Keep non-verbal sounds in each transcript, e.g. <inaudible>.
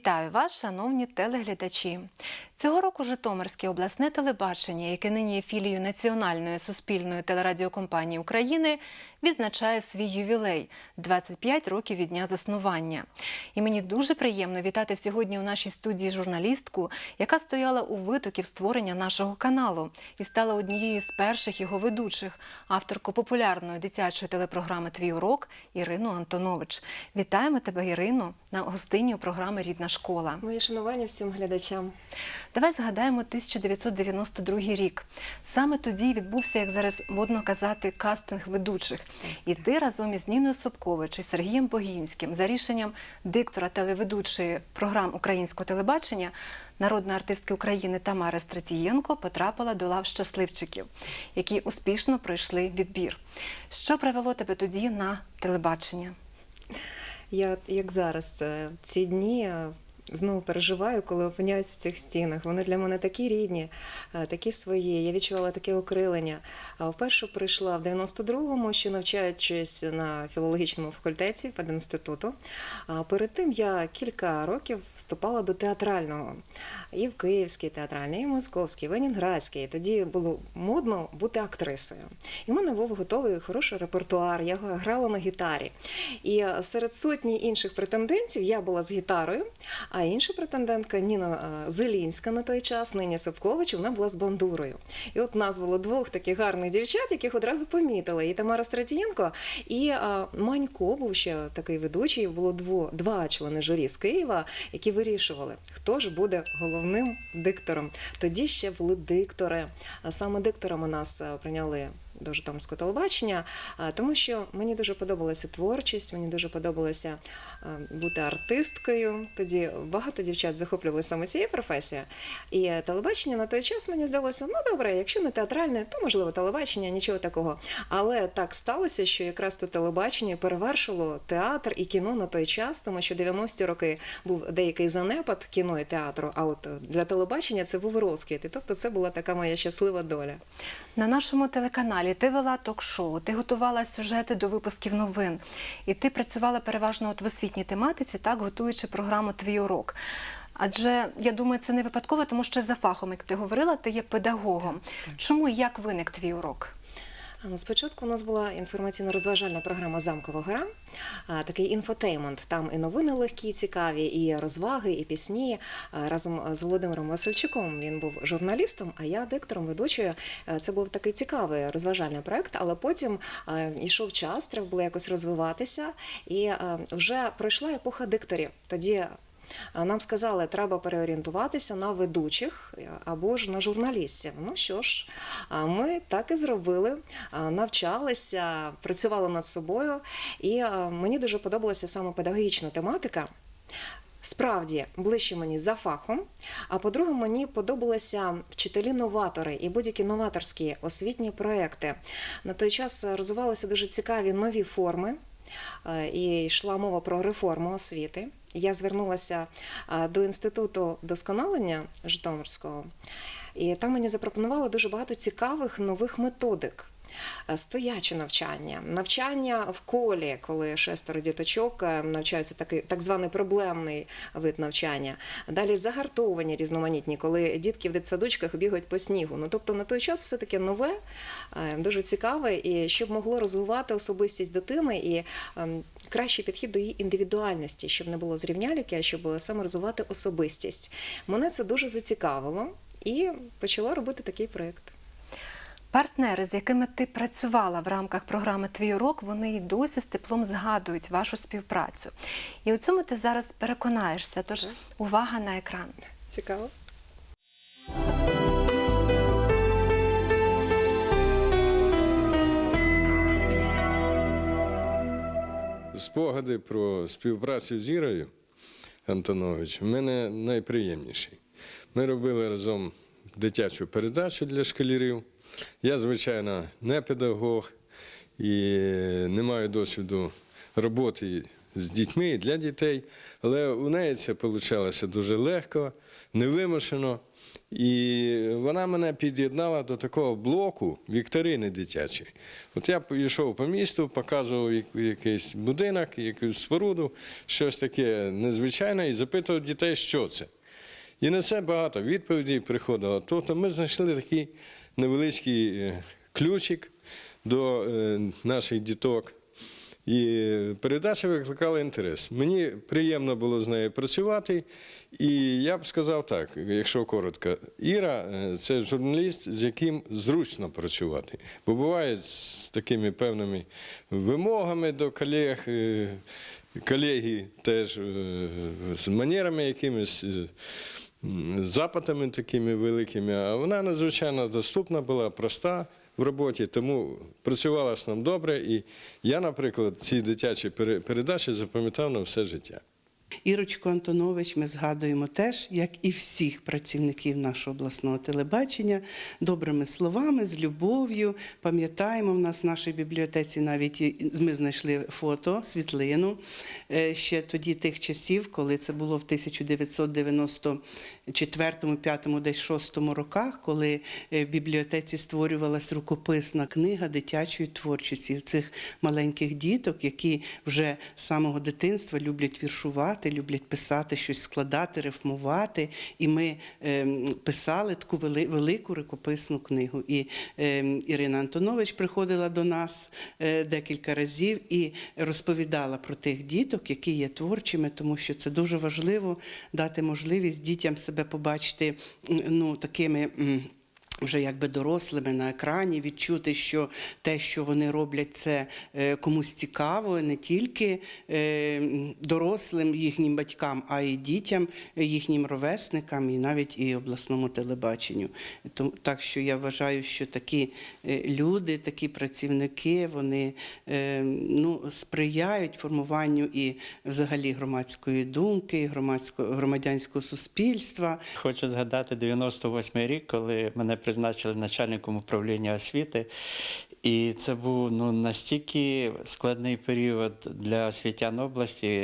Вітаю вас, шановні телеглядачі. Цього року Житомирське обласне телебачення, яке нині є філією Національної суспільної телерадіокомпанії України, відзначає свій ювілей 25 років від дня заснування. І мені дуже приємно вітати сьогодні у нашій студії журналістку, яка стояла у витоків створення нашого каналу і стала однією з перших його ведучих, авторку популярної дитячої телепрограми Твій урок Ірину Антонович. Вітаємо тебе, Ірино, на гостині у програми Рідна школа. Мої шанування всім глядачам. Давай згадаємо 1992 рік. Саме тоді відбувся, як зараз модно казати, кастинг ведучих. І ти разом із Ніною Собкович і Сергієм Богінським за рішенням диктора телеведучої програм українського телебачення, народної артистки України Тамари Стратієнко потрапила до лав щасливчиків, які успішно пройшли відбір. Що привело тебе тоді на телебачення? Я як зараз е, в ці дні е, знову переживаю, коли опиняюсь в цих стінах. Вони для мене такі рідні, е, такі свої. Я відчувала таке окрилення. Вперше прийшла в 92-му, ще навчаючись на філологічному факультеті пединституту. Перед тим я кілька років вступала до театрального і в Київський театральний, і в Московський, і в Ленінградський. Тоді було модно бути актрисою. І в мене був готовий хороший репертуар. Я грала на гітарі. І е, серед сотні інших претендентів я була з гітарою, а інша претендентка Ніна е, Зелінська на той час, нині Собкович, вона була з бандурою. І от нас було двох таких гарних дівчат, яких одразу помітили. І Тамара Стратієнко, і е, Манько був ще такий ведучий. Було дво, два члени журі з Києва, які вирішували, хто ж буде головним диктором. Тоді ще були диктори. Саме дикторами нас е, прийняли до Житомирського телебачення, тому що мені дуже подобалася творчість, мені дуже подобалося бути артисткою. Тоді багато дівчат захоплювалися саме цією професією. І е, телебачення на той час мені здалося, ну добре, якщо не театральне, то можливо телебачення, нічого такого. Але так сталося, що якраз то телебачення перевершило театр і кіно на той час, тому що 90-ті роки був деякий занепад кіно і театру. А от е, для телебачення це був розквіт. І тобто це була така моя щаслива доля. На нашому телеканалі ти вела ток-шоу, ти готувала сюжети до випусків новин, і ти працювала переважно от в освітній тематиці, так готуючи програму Твій урок. Адже я думаю, це не випадково, тому що за фахом, як ти говорила, ти є педагогом. Чому і як виник твій урок? Ну, спочатку у нас була інформаційно-розважальна програма Замкова гора, такий інфотеймент. Там і новини легкі, цікаві, і розваги, і пісні. Разом з Володимиром Васильчуком він був журналістом, а я диктором, ведучою. Е, Це був такий цікавий розважальний проект, але потім е, йшов час, треба було якось розвиватися, і е, вже пройшла епоха дикторів. Тоді Нам сказали, треба переорієнтуватися на ведучих е, або ж на журналістів. Ну що ж, ми так і зробили, навчалися, працювали над собою, і мені дуже подобалася саме педагогічна тематика. Справді ближче мені за фахом. А по-друге, мені подобалися вчителі-новатори і будь-які новаторські освітні проекти. На той час розвивалися дуже цікаві нові форми, е, і йшла мова про реформу освіти. Я звернулася до інституту досконалення Житомирського, і там мені запропонували дуже багато цікавих нових методик. Е, Стояче навчання, навчання в колі, коли шестеро діточок е, навчаються такий так званий проблемний вид навчання. Далі загартовані різноманітні, коли дітки в дитсадочках бігають по снігу. Ну тобто на той час все таке нове, е, дуже цікаве, і щоб могло розвивати особистість дитини і ем, кращий підхід до її індивідуальності, щоб не було зрівняліки, а щоб саме розвивати особистість. Мене це дуже зацікавило і почала робити такий проєкт. Партнери, з якими ти працювала в рамках програми Твій урок, вони й досі з теплом згадують вашу співпрацю. І у цьому ти зараз переконаєшся. Тож увага на екран. Цікаво. Спогади про співпрацю з Ірою Антонович в мене найприємніші. Ми робили разом дитячу передачу для школярів. Я, звичайно, не педагог і не маю досвіду роботи з дітьми і для дітей. Але у неї це вийшло дуже легко, невимушено. І вона мене під'єднала до такого блоку вікторини дитячої. От я йшов по місту, показував якийсь будинок, якусь споруду, щось таке незвичайне, і запитував дітей, що це. І на це багато відповідей приходило. Тобто ми знайшли такий невеличкий е, ключик до е, наших діток. І передача викликала інтерес. Мені приємно було з нею працювати. І я б сказав так, якщо коротко, Іра е, це журналіст, з яким зручно працювати. Бо буває з такими певними вимогами до колег, колеги теж з манерами якимись. Запитами такими великими, а вона надзвичайно доступна була, проста в роботі, тому працювала з нам добре. І я, наприклад, ці дитячі пере- передачі запам'ятав на все життя. Ірочку Антонович ми згадуємо теж, як і всіх працівників нашого обласного телебачення, добрими словами, з любов'ю. Пам'ятаємо, в нас в нашій бібліотеці навіть ми знайшли фото, світлину е, ще тоді тих часів, коли це було в 1994, 5, десь 6 роках, коли е, в бібліотеці створювалась рукописна книга дитячої творчості цих маленьких діток, які вже з самого дитинства люблять віршувати, люблять писати щось, складати, рифмувати. І ми ем, писали таку вели- велику рукописну книгу. І ем, Ірина Антонович приходила до нас е, декілька разів і розповідала про тих діток, які є творчими, тому що це дуже важливо дати можливість дітям себе побачити ну, такими. Вже якби дорослими на екрані відчути, що те, що вони роблять, це е, комусь цікаво, не тільки е, дорослим їхнім батькам, а й дітям, їхнім ровесникам, і навіть і обласному телебаченню. Тому так що я вважаю, що такі е, люди, такі працівники, вони ну, сприяють формуванню і взагалі громадської думки, громадського громадянського суспільства. Хочу згадати 98-й рік, коли мене призначили начальником управління освіти. І це був ну, настільки складний період для освітян області,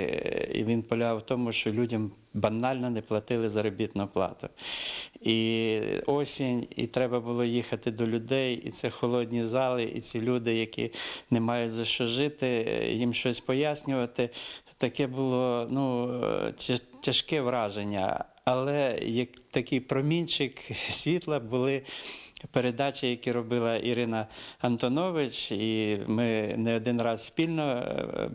і він полягав в тому, що людям банально не платили заробітну плату. І осінь, і треба було їхати до людей, і це холодні зали, і ці люди, які не мають за що жити, е, їм щось пояснювати. Таке було ну, е, тяжке враження. Але як такий промінчик <laughs> світла були передачі, які робила Ірина Антонович, і ми не один раз спільно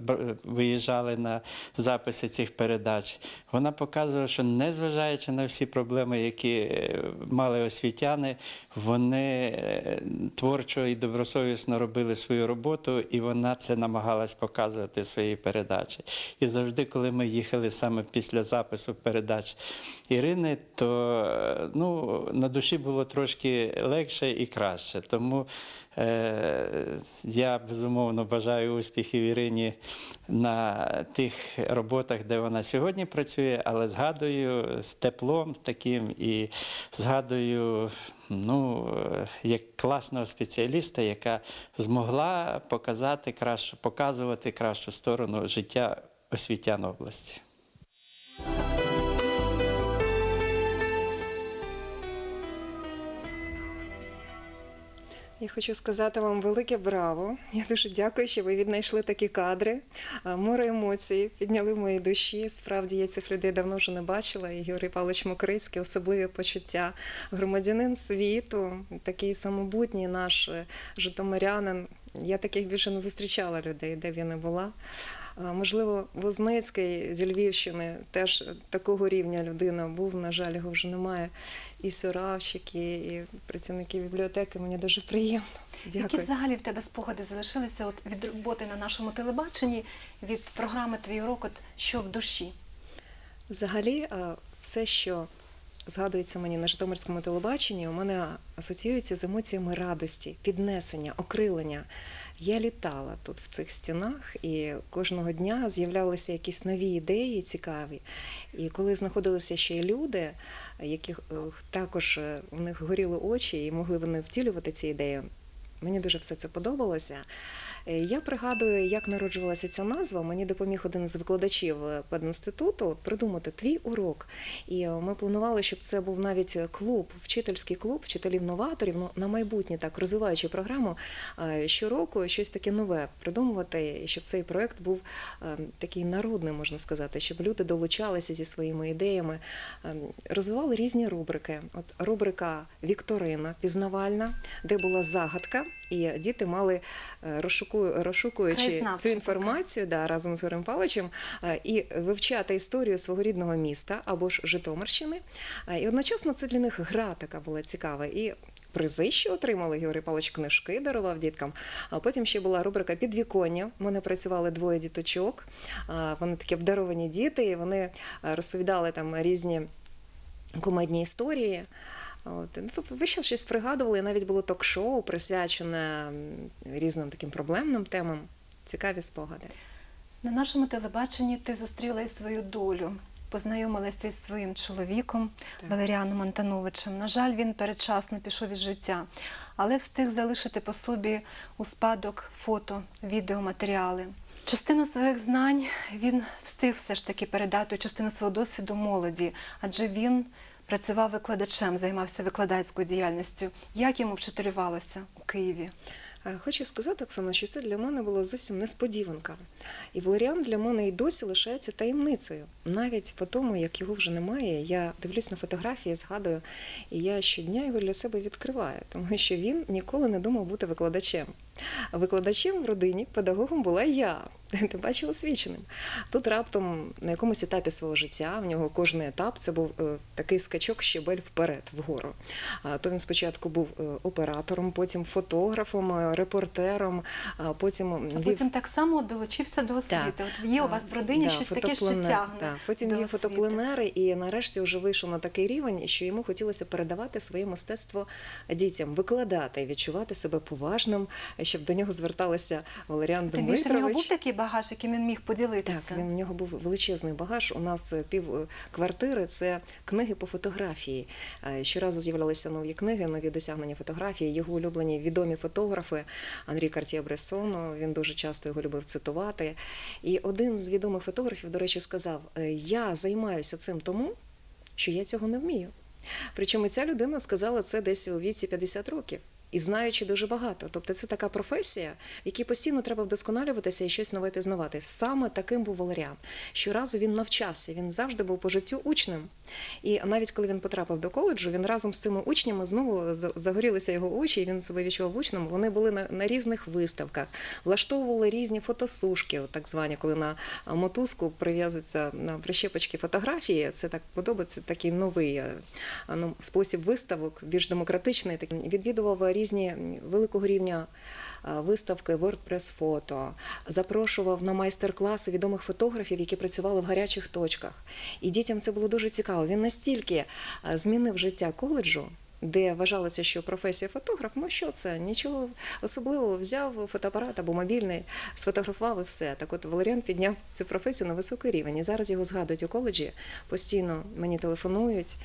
е, виїжджали на записи цих передач. Вона показувала, що незважаючи на всі проблеми, які е, мали освітяни, вони е, творчо і добросовісно робили свою роботу, і вона це намагалась показувати в своїй передачі. І завжди, коли ми їхали саме після запису передач Ірини, то ну, на душі було трошки легше і краще. Тому е, я безумовно бажаю успіхів Ірині на тих роботах, де вона сьогодні працює, але згадую з теплом таким і згадую ну, як класного спеціаліста, яка змогла показати кращу, показувати кращу сторону життя освітян області. Я хочу сказати вам велике браво. Я дуже дякую, що ви віднайшли такі кадри. Море емоцій підняли в моїй душі. Справді я цих людей давно вже не бачила. І Георгій Павлович Мокрицький, особливі почуття. Громадянин світу, такий самобутній наш е, житомирянин. Я таких більше не зустрічала людей, де б я не була. А, Можливо, Возницький зі Львівщини теж такого рівня людина був. На жаль, його вже немає. І Соравщики, і працівники бібліотеки. Мені дуже приємно. Які взагалі в тебе спогади залишилися от від роботи на нашому телебаченні, від програми Твій урок, от що в душі? Взагалі, е, все, що згадується мені на Житомирському телебаченні, у мене асоціюється з емоціями радості, піднесення, окрилення. Я літала тут в цих стінах, і кожного дня з'являлися якісь нові ідеї цікаві. І коли знаходилися ще й люди, які е, також е, в них горіли очі і могли вони втілювати ці ідеї, Мені дуже все це подобалося. Е, Я пригадую, як народжувалася ця назва. Мені допоміг один з викладачів е, пединституту придумати твій урок. І е, ми планували, щоб це був навіть клуб, вчительський клуб, вчителів-новаторів. Ну на майбутнє так розвиваючи програму щороку щось таке нове придумувати, щоб цей проект був такий народний, можна сказати, щоб люди долучалися зі своїми ідеями, розвивали різні рубрики. От рубрика Вікторина пізнавальна, де була загадка, і діти мали е, розшуку- розшукуючи цю інформацію да, разом з Горем Павловичем і вивчати історію свого рідного міста або ж Житомирщини. І одночасно це для них гра така була цікава. І Призи, що отримали Георгій Павлович книжки, дарував діткам. А потім ще була рубрика Підвіконня. У мене працювали двоє діточок. Вони такі обдаровані діти, і вони розповідали там різні комедні історії. От, ну, тобто ви ще щось пригадували, і навіть було ток-шоу, присвячене різним таким проблемним темам. Цікаві спогади. На нашому телебаченні ти зустріла і свою долю. Познайомилася із своїм чоловіком Так. Валеріаном Антоновичем. На жаль, він передчасно пішов із життя, але встиг залишити по собі у спадок фото, відеоматеріали. Частину своїх знань він встиг все ж таки передати частину свого досвіду молоді, адже він працював викладачем, займався викладацькою діяльністю. Як йому вчителювалося у Києві? Е, Хочу сказати, Оксана, що це для мене було зовсім несподіванка. І Валеріан для мене і досі лишається таємницею. Навіть по тому, як його вже немає, я дивлюсь на фотографії, згадую, і я щодня його для себе відкриваю, тому що він ніколи не думав бути викладачем. Викладачем в родині, педагогом була я. <laughs> Ти бачив освіченим. Тут раптом на якомусь етапі свого життя, в нього кожен етап це був е, такий скачок щебель вперед, вгору. А, то він спочатку був е, оператором, потім фотографом, е, репортером, а потім А вів потім так само долучився до освіти. От є у вас в родині Да, щось таке, що тягне. да. Потім до є освіти. фотопленери, і нарешті вже вийшов на такий рівень, що йому хотілося передавати своє мистецтво дітям, викладати, відчувати себе поважним, щоб до нього зверталися Валеріан Тим більше в нього був такий багаж, яким він міг поділитися. Так, він, в нього був величезний багаж. У нас е, пів е, квартири це книги по фотографії. Е, Щоразу з'являлися нові книги, нові досягнення фотографії. Його улюблені відомі фотографи Андрій Картє Брессон. Він дуже часто його любив цитувати. І один з відомих фотографів, до речі, сказав: «Е, Я займаюся цим тому, що я цього не вмію. Причому ця людина сказала це десь у віці 50 років. І знаючи дуже багато. Тобто це така професія, в якій постійно треба вдосконалюватися і щось нове пізнавати. Саме таким був Валеріан. Щоразу він навчався, він завжди був по життю учнем. І навіть коли він потрапив до коледжу, він разом з цими учнями знову загорілися його очі, і він себе відчував учнем. Вони були на, на різних виставках, влаштовували різні фотосушки, так звані, коли на мотузку прив'язуються на прищепочки фотографії. Це так подобається такий новий е, ну, спосіб виставок, більш демократичний. Такий. Відвідував різні великого рівня е, виставки WordPress фото, запрошував на майстер-класи відомих фотографів, які працювали в гарячих точках. І дітям це було дуже цікаво. Він настільки е, змінив життя коледжу. Де вважалося, що професія фотограф, ну що це? Нічого особливого взяв фотоапарат або мобільний, сфотографував і все. Так от Валеріан підняв цю професію на високий рівень. І зараз його згадують у коледжі, постійно мені телефонують,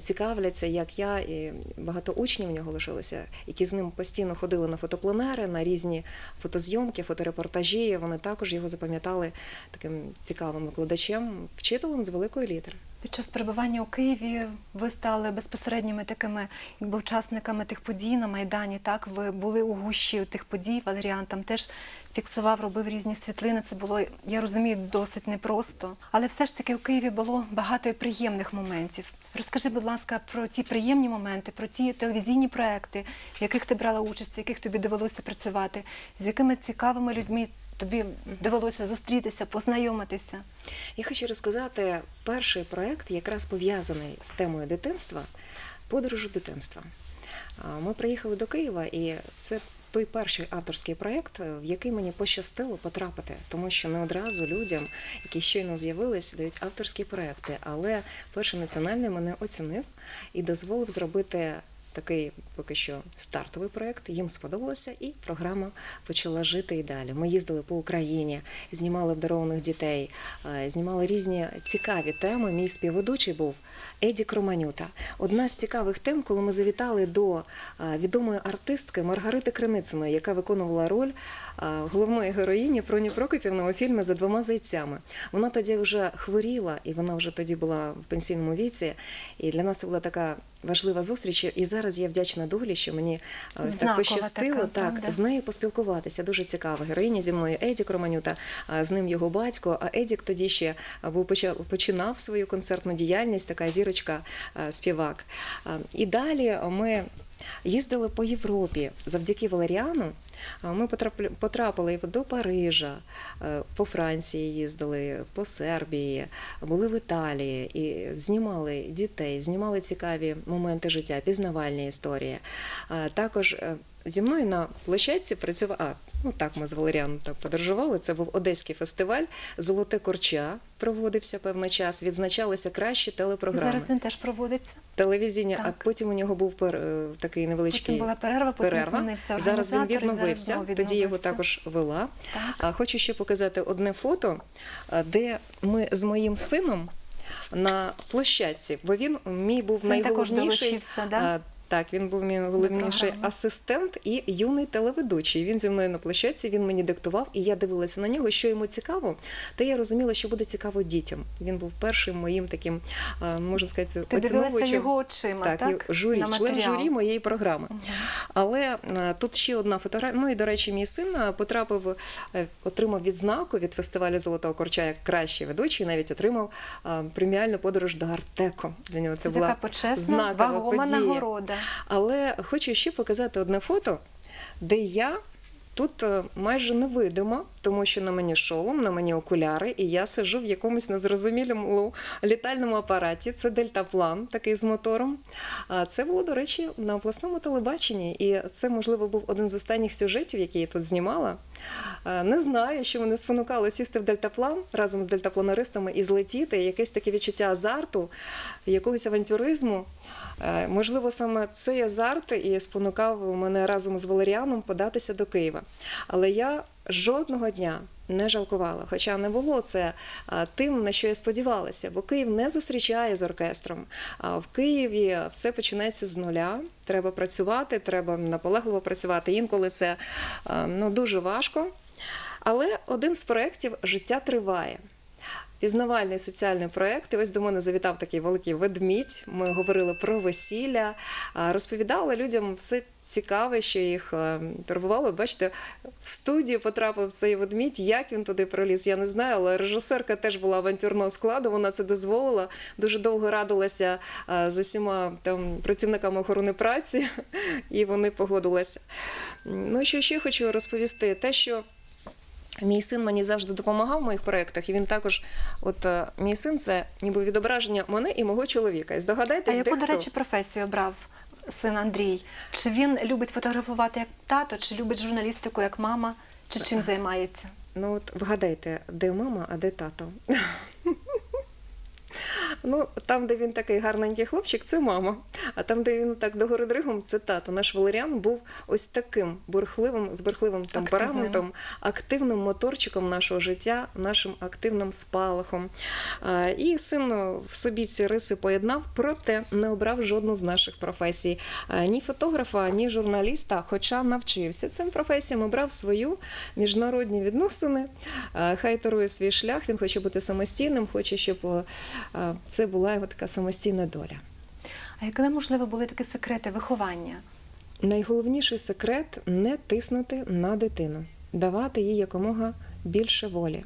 цікавляться, як я і багато учнів в нього лишилося, які з ним постійно ходили на фотопленери, на різні фотозйомки, фоторепортажі. Вони також його запам'ятали таким цікавим викладачем, вчителем з великої літери. Під час перебування у Києві ви стали безпосередніми такими якби учасниками тих подій на Майдані. Так, ви були у гущі тих подій. Валеріан там теж фіксував, робив різні світлини. Це було, я розумію, досить непросто. Але все ж таки у Києві було багато і приємних моментів. Розкажи, будь ласка, про ті приємні моменти, про ті телевізійні проекти, в яких ти брала участь, в яких тобі довелося працювати, з якими цікавими людьми тобі довелося зустрітися, познайомитися. Я хочу розказати перший проект, якраз пов'язаний з темою дитинства подорожу дитинства. Ми приїхали до Києва, і це той перший авторський проект, в який мені пощастило потрапити, тому що не одразу людям, які щойно з'явились, дають авторські проекти. Але перший національний мене оцінив і дозволив зробити такий поки що стартовий проект. Їм сподобалося, і програма почала жити і далі. Ми їздили по Україні, знімали обдарованих дітей, е, знімали різні цікаві теми. Мій співведучий був Еді Кроманюта. Одна з цікавих тем, коли ми завітали до е, відомої артистки Маргарити Кринициної, яка виконувала роль головної героїні Проні Прокопівна у фільмі за двома зайцями. Вона тоді вже хворіла, і вона вже тоді була в пенсійному віці. І для нас це була така важлива зустріч. І зараз я вдячна долі, що мені е, так пощастило така, так, правда? з нею поспілкуватися. Дуже цікава героїня зі мною Едік Романюта, з ним його батько. А Едік тоді ще був починав свою концертну діяльність, така зірочка, е, співак. І далі ми їздили по Європі завдяки Валеріану. Ми потрапили до Парижа, е, по Франції їздили, по Сербії, були в Італії і знімали дітей, знімали цікаві моменти життя, пізнавальні історії. Також е, зі мною на площадці працював. Ну так ми з Валеріаном так подорожували. Це був Одеський фестиваль. Золоте корча проводився певний час. Відзначалися кращі телепрограми. Зараз він теж проводиться. Телевізійні, а потім у нього був пер- е, такий невеличкий Потім була перерва, потім перерва. змінився Зараз він і зараз відновився. Тоді його також вела. Так. А хочу ще показати одне фото, де ми з моїм сином на площадці, бо він мій був Син також долучився, да? Так, він був мій головніший асистент і юний телеведучий. Він зі мною на площадці, він мені диктував, і я дивилася на нього, що йому цікаво. Та я розуміла, що буде цікаво дітям. Він був першим моїм таким, можна сказати, Ти оціновувачем. його очима, так? Так, журі, на член журі моєї програми. Але е, тут ще одна фотографія. Ну і до речі, мій син потрапив, е, отримав відзнаку від фестивалю Золотого Корча як кращий ведучий, навіть отримав преміальну подорож до Артеко. Для нього це, Це була така почесна, знакова вагома подія. нагорода. Але хочу ще показати одне фото, де я. Тут е, майже невидима, тому що на мені шолом, на мені окуляри, і я сижу в якомусь незрозумілому літальному апараті. Це дельтаплан, такий з мотором. Це було, до речі, на обласному телебаченні. І це, можливо, був один з останніх сюжетів, який я тут знімала. Е, Не знаю, що мене спонукало сісти в дельтаплан разом з дельтапланаристами і злетіти. Якесь таке відчуття азарту, якогось авантюризму. Е, Можливо, саме цей азарт і спонукав мене разом з Валеріаном податися до Києва. Але я жодного дня не жалкувала, хоча не було це тим, на що я сподівалася, бо Київ не зустрічає з оркестром. А в Києві все починається з нуля. Треба працювати, треба наполегливо працювати. Інколи це ну, дуже важко. Але один з проєктів життя триває. Пізнавальний соціальний проєкт. І ось до мене завітав такий великий ведмідь. Ми говорили про весілля, розповідали людям все цікаве, що їх е, турбувало. Бачите, в студію потрапив цей ведмідь. Як він туди проліз, я не знаю, але режисерка теж була авантюрного складу. Вона це дозволила. Дуже довго радилася е, з усіма там працівниками охорони праці, <laughs> і вони погодилися. Ну, що ще хочу розповісти, те, що. Мій син мені завжди допомагав в моїх проєктах, і він також, от е, мій син, це ніби відображення мене і мого чоловіка. І А яку, дехто... до речі, професію обрав син Андрій? Чи він любить фотографувати як тато, чи любить журналістику як мама, чи чим займається? Ну от вгадайте, де мама, а де тато. <laughs> Ну, там, де він такий гарненький хлопчик, це мама. А там, де він так догори дригом, це тато. Наш Валеріан був ось таким бурхливим, з бурхливим темпераментом, активним моторчиком нашого життя, нашим активним спалахом. І син в собі ці риси поєднав, проте не обрав жодну з наших професій. Ні фотографа, ні журналіста, хоча навчився цим професіям, обрав свою міжнародні відносини. Хай торує свій шлях, він хоче бути самостійним, хоче, щоб е, це була його така самостійна доля. А якими, можливо, були такі секрети виховання? Найголовніший секрет не тиснути на дитину, давати їй якомога більше волі.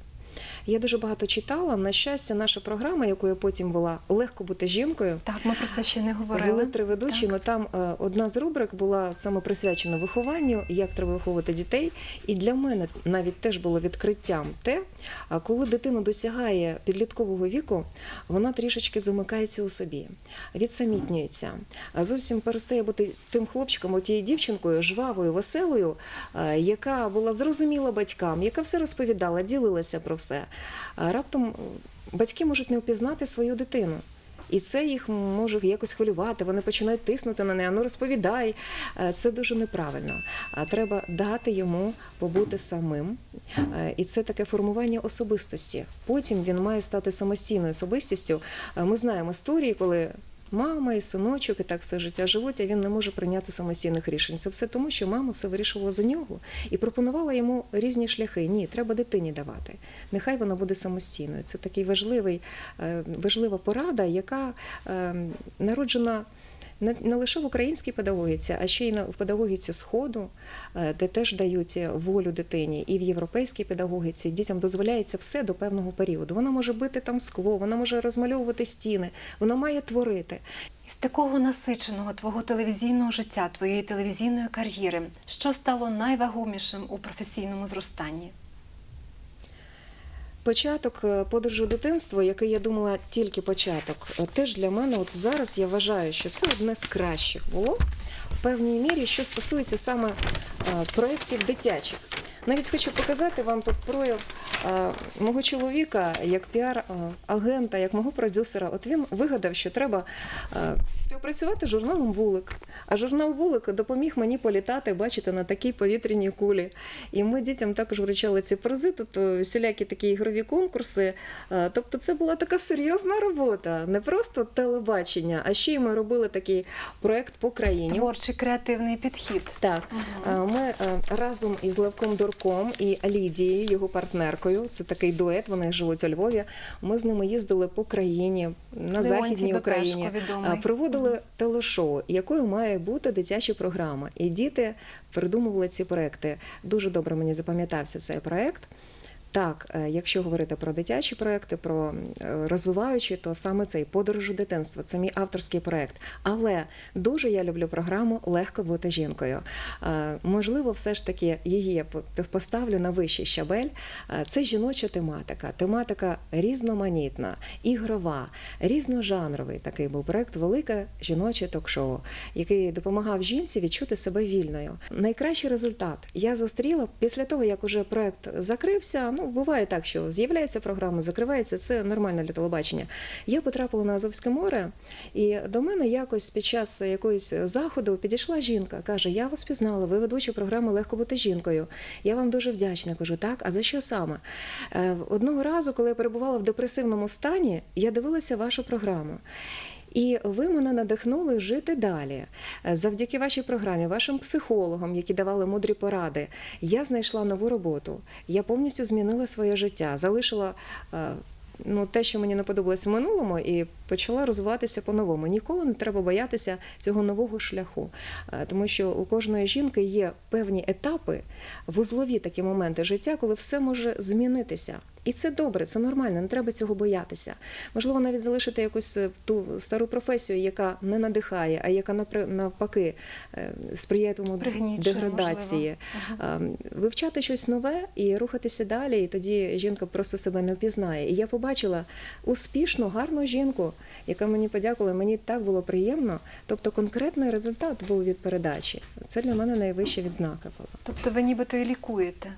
Я дуже багато читала. На щастя, наша програма, яку я потім вела легко бути жінкою. Так, ми про це ще не говорили. Вели три ведучі, але там е, одна з рубрик була саме присвячена вихованню, як треба виховувати дітей. І для мене навіть теж було відкриттям те, коли дитина досягає підліткового віку, вона трішечки замикається у собі, відсамітнюється, а зовсім перестає бути тим хлопчиком, тією дівчинкою, жвавою, веселою, яка була зрозуміла батькам, яка все розповідала, ділилася про все. А раптом батьки можуть не впізнати свою дитину. І це їх може якось хвилювати. Вони починають тиснути на неї. Ну розповідай. Е, Це дуже неправильно. Треба дати йому побути самим. Е, І це таке формування особистості. Потім він має стати самостійною особистістю. Е, Ми знаємо історії, коли. Мама і синочок, і так все життя живуть, а він не може прийняти самостійних рішень. Це все тому, що мама все вирішувала за нього і пропонувала йому різні шляхи. Ні, треба дитині давати. Нехай вона буде самостійною. Це такий важливий, е, важлива порада, яка е, народжена. Не, лише в українській педагогіці, а ще й в педагогіці Сходу, е, де теж дають волю дитині, і в європейській педагогіці дітям дозволяється все до певного періоду. Вона може бити там скло, вона може розмальовувати стіни, вона має творити. Із такого насиченого твого телевізійного життя, твоєї телевізійної кар'єри, що стало найвагомішим у професійному зростанні? Початок е, подорожу дитинства, який я думала тільки початок, е, теж для мене, от зараз я вважаю, що це одне з кращих було в певній мірі, що стосується саме е, проєктів дитячих. Навіть хочу показати вам тут прояв е, мого чоловіка як піар-агента, як мого продюсера. От він вигадав, що треба е, співпрацювати з журналом Вулик. А журнал Вулик допоміг мені політати, бачите, на такій повітряній кулі. І ми дітям також вручали ці призи, тут е, всілякі такі ігрові конкурси. Е, Тобто це була така серйозна робота, не просто телебачення, а ще й ми робили такий проект по країні. Творчий креативний підхід. Так, е, ми разом із Левком Дурком і Лідією, його партнеркою, це такий дует, вони живуть у Львові. Ми з ними їздили по країні на Леонтій західній Україні. відомий. Проводили телешоу, якою має бути дитяча програма. І діти придумували ці проекти. Дуже добре мені запам'ятався цей проект. Так, е, якщо говорити про дитячі проекти, про е, розвиваючі, то саме цей подорож у дитинство це мій авторський проект. Але дуже я люблю програму Легко бути жінкою. Е, Можливо, все ж таки її поставлю на вищий щабель. Це жіноча тематика, тематика різноманітна, ігрова, різножанровий такий був проект Велике жіноче ток-шоу, який допомагав жінці відчути себе вільною. Найкращий результат я зустріла після того, як уже проект закрився. Ну буває так, що з'являється програма, закривається. Це нормально для телебачення. Я потрапила на Азовське море, і до мене якось під час якоїсь заходу підійшла жінка. каже: Я вас пізнала, ви ведуча програми Легко бути жінкою. Я вам дуже вдячна. Кажу, так, а за що саме? Е, Одного разу, коли я перебувала в депресивному стані, я дивилася вашу програму. І ви мене надихнули жити далі. Е, Завдяки вашій програмі, вашим психологам, які давали мудрі поради, я знайшла нову роботу. Я повністю змінила своє життя, залишила. е, Ну, те, що мені не подобалось в минулому, і почала розвиватися по-новому. Ніколи не треба боятися цього нового шляху, Е, тому що у кожної жінки є певні етапи, вузлові такі моменти життя, коли все може змінитися. І це добре, це нормально, не треба цього боятися. Можливо, навіть залишити якусь е, ту стару професію, яка не надихає, а яка навпаки е, сприяє тому Пригнічує, деградації. Е, Вивчати щось нове і рухатися далі, і тоді жінка просто себе не впізнає. І я побачила успішну, гарну жінку, яка мені подякувала. Мені так було приємно. Тобто конкретний результат був від передачі. Це для мене найвища відзнака була. Тобто ви нібито і лікуєте.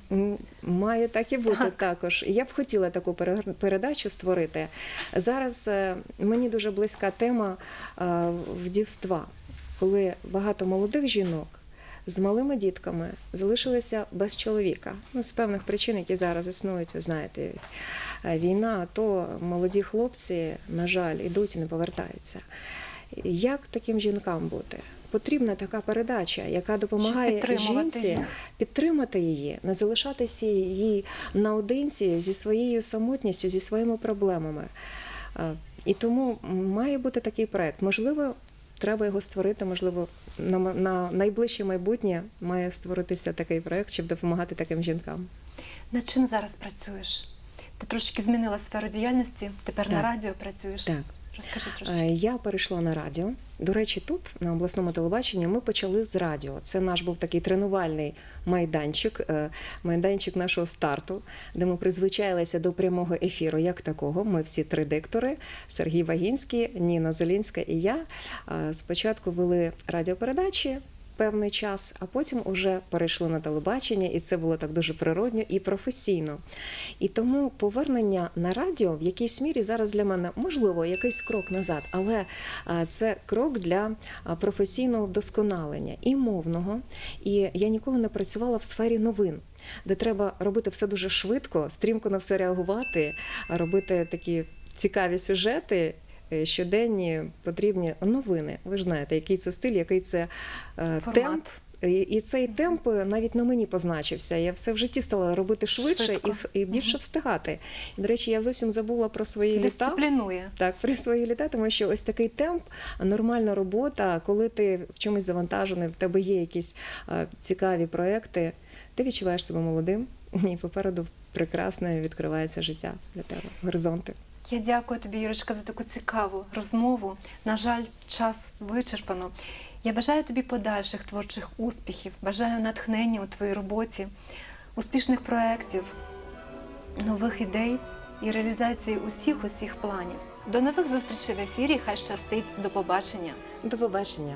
Має так і бути Так. також. Я б хотіла таку передачу створити. Зараз е, мені дуже близька тема е, вдівства, коли багато молодих жінок. З малими дітками залишилися без чоловіка. Ну, з певних причин, які зараз існують, ви знаєте, е, війна, то молоді хлопці, на жаль, ідуть і не повертаються. Як таким жінкам бути? Потрібна така передача, яка допомагає підтримувати жінці підтримати її, не залишатися її наодинці зі своєю самотністю, зі своїми проблемами. І тому має бути такий проект. Можливо, треба його створити, можливо, на, найближче майбутнє має створитися такий проект, щоб допомагати таким жінкам. Над чим зараз працюєш? Ти трошки змінила сферу діяльності, тепер на радіо працюєш. Так. Розкажи Е. Я перейшла на радіо. До речі, тут на обласному телебаченні ми почали з радіо. Це наш був такий тренувальний майданчик, е, майданчик нашого старту, де ми призвичайлися до прямого ефіру як такого. Ми всі три диктори: Сергій Вагінський, Ніна Зелінська і я. е, Спочатку вели радіопередачі. Певний час, а потім уже перейшли на телебачення, і це було так дуже природньо і професійно. І тому повернення на радіо в якійсь мірі зараз для мене можливо якийсь крок назад, але це крок для професійного вдосконалення і мовного. І я ніколи не працювала в сфері новин. Де треба робити все дуже швидко, стрімко на все реагувати, робити такі цікаві сюжети, е, щоденні потрібні новини. Ви ж знаєте, який це стиль, який це е, Формат. темп. І, цей темп е, навіть на мені позначився. Я все в житті стала робити швидше Швидко. і, і більше встигати. І, до речі, я зовсім забула про свої літа. Так, при свої літа, тому що ось такий темп, нормальна робота, коли ти в чомусь завантажений, в тебе є якісь е, цікаві проекти, ти відчуваєш себе молодим, і попереду прекрасне відкривається життя для тебе, горизонти. Я дякую тобі, Юрочка, за таку цікаву розмову. На жаль, час вичерпано. Я бажаю тобі подальших творчих успіхів, бажаю натхнення у твоїй роботі, успішних проєктів, нових ідей і реалізації усіх усіх планів. До нових зустрічей в ефірі. Хай щастить. До побачення. До побачення.